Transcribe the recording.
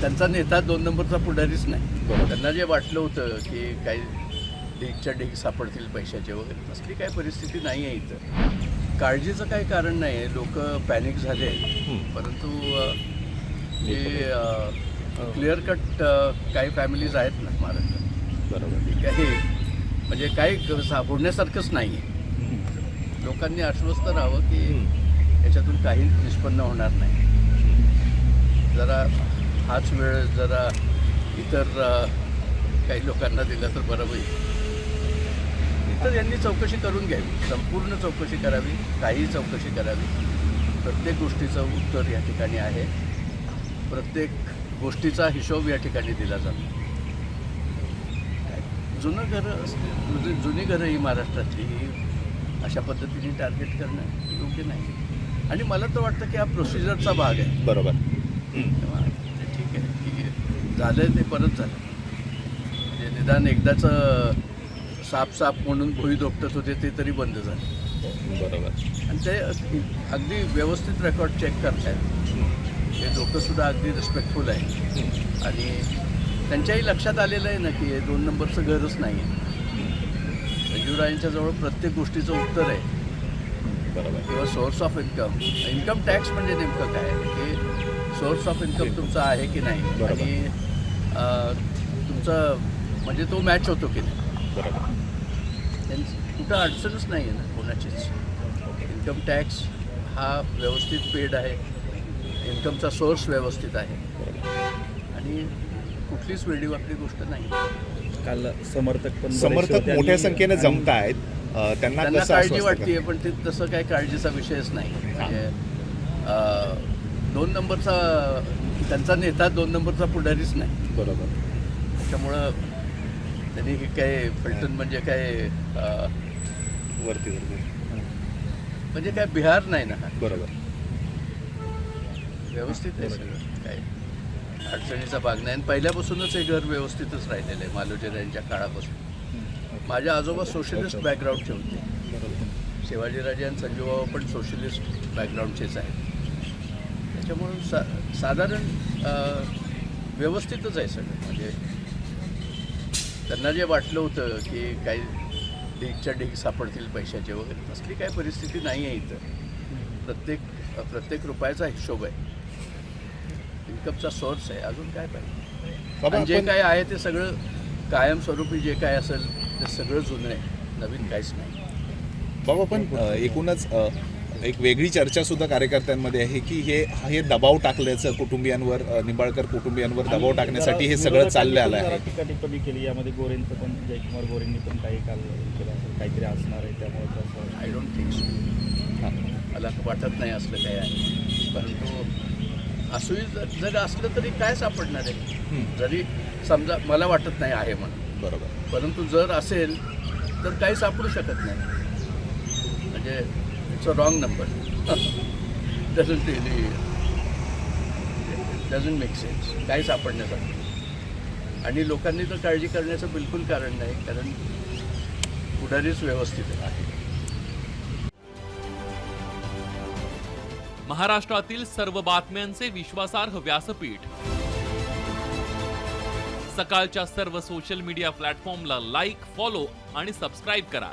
त्यांचा नेता दोन नंबरचा पुढारीच नाही. त्यांना जे वाटलं होतं की काही ढीकच्या ढीक सापडतील पैशाचे वगैरे तसली काही परिस्थिती नाही आहे इथं. काळजीचं काही कारण नाही आहे. लोक पॅनिक झाले हं. परंतु जे क्लिअर कट काही फॅमिलीज आहेत ना महाराष्ट्रात. बरोबर. काही म्हणजे काही क- सा- बोलण्यासारखंच नाही आहे. लोकांनी आश्वस्त राहावं की याच्यातून काही निष्पन्न होणार नाही. जरा हाच वेळ जरा इतर काही लोकांना दिला तर बरं होईल. तर यांनी चौकशी करून घ्यावी. संपूर्ण चौकशी करावी काही चौकशी करावी. प्रत्येक गोष्टीचं उत्तर या ठिकाणी आहे. प्रत्येक गोष्टीचा हिशोब या ठिकाणी दिला जातो. जुनं घरं जुनी जुनी घरं ही महाराष्ट्रातली ही अशा पद्धतीने टार्गेट करणं योग्य नाही. आणि मला तर वाटतं की हा प्रोसिजरचा भाग आहे. बरोबर तेव्हा ते ठीक आहे की झालं ते परत झालं. म्हणजे निदान एकदाचं साप साप म्हणून भुई दोपटत होते ते तरी बंद झालं. बरोबर. आणि ते अगदी व्यवस्थित रेकॉर्ड चेक करतायत. हे लोकंसुद्धा अगदी रिस्पेक्टफुल आहे आणि त्यांच्याही लक्षात आलेलं आहे ना की हे दोन नंबरचं घरच नाही आहे संजीवरायांच्या जवळ प्रत्येक गोष्टीचं उत्तर आहे. बरोबर. किंवा source of income income tax म्हणजे नेमकं काय? की सोर्स ऑफ इन्कम तुमचा आहे की नाही. आणि तुमचं म्हणजे तो मॅच होतो की नाही? बरोबर. त्यांची कुठं अडचणच नाही आहे ना कोणाचीच. इन्कम टॅक्स हा व्यवस्थित पेड आहे. इन्कमचा सोर्स व्यवस्थित आहे. आणि कुठलीच वेडीवाकडी गोष्ट नाही. काल समर्थक पण समर्थक मोठ्या संख्येने जमत आहेत त्यांना काळजी वाटते पण ते तसं काही काळजीचा विषयच नाही. म्हणजे दोन नंबरचा त्यांचा नेता दोन नंबरचा पुढारीच नाही? बरोबर. त्याच्यामुळं त्यांनी हे काय फलटण म्हणजे काय अं, वरती वरती. म्हणजे काय बिहार नाही ना हा. बरोबर. व्यवस्थित आहे सगळं काय अडचणीचा भाग नाही. आणि पहिल्यापासूनच हे घर व्यवस्थितच राहिलेलं आहे मालोजीरायांच्या काळापासून. माझे आजोबा सोशलिस्ट बॅकग्राऊंडचे होते. शिवाजीराजे आणि संजूबाबा पण सोशलिस्ट बॅकग्राऊंडचेच आहेत. त्याच्यामुळं सा साधारण व्यवस्थितच आहे सगळं. म्हणजे त्यांना जे वाटलं होतं की काही ढीकच्या ढीक सापडतील पैशाचे वगैरे तसली काही परिस्थिती नाही आहे इथं. प्रत्येक प्रत्येक रुपयाचा हिशोब आहे. इन्कमचा सोर्स आहे. अजून काय पाहिजे? जे काय आहे ते सगळं कायमस्वरूपी जे काय असेल ते सगळं जुनं आहे. नवीन काहीच नाही. बाबा पण एकूणच एक वेगळी चर्चा सुद्धा कार्यकर्त्यांमध्ये आहे की हे हे दबाव टाकल्याचं कुटुंबियांवर निंबाळकर कुटुंबियांवर दबाव टाकण्यासाठी हे सगळं चाललं आलं आहे. टीका टिप्पणी केली यामध्ये गोरेंचं पण जयकुमार गोरेंनी पण काही काल केलं असेल काहीतरी असणार आहे त्यामुळे तसं आय डोंट थिंक सो मला वाटत नाही असलं काही आहे. परंतु असंही जर जर असलं तरी काय सापडणार आहे? जरी समजा मला वाटत नाही आहे म्हणून. बरोबर. परंतु जर असेल तर काही सापडू शकत नाही. म्हणजे it's a wrong number doesn't really doesn't make sense काय सापडण्यासाठी. आणि लोकांनी तर काळजी करण्याचं बिलकुल कारण नाही कारण पुढारीच व्यवस्थित आहे. महाराष्ट्रातील सर्व बातम्यांचे विश्वासार्ह व्यासपीठ. सकाळच्या सर्व सोशल मीडिया प्लॅटफॉर्मला लाईक फॉलो आणि सबस्क्राईब करा.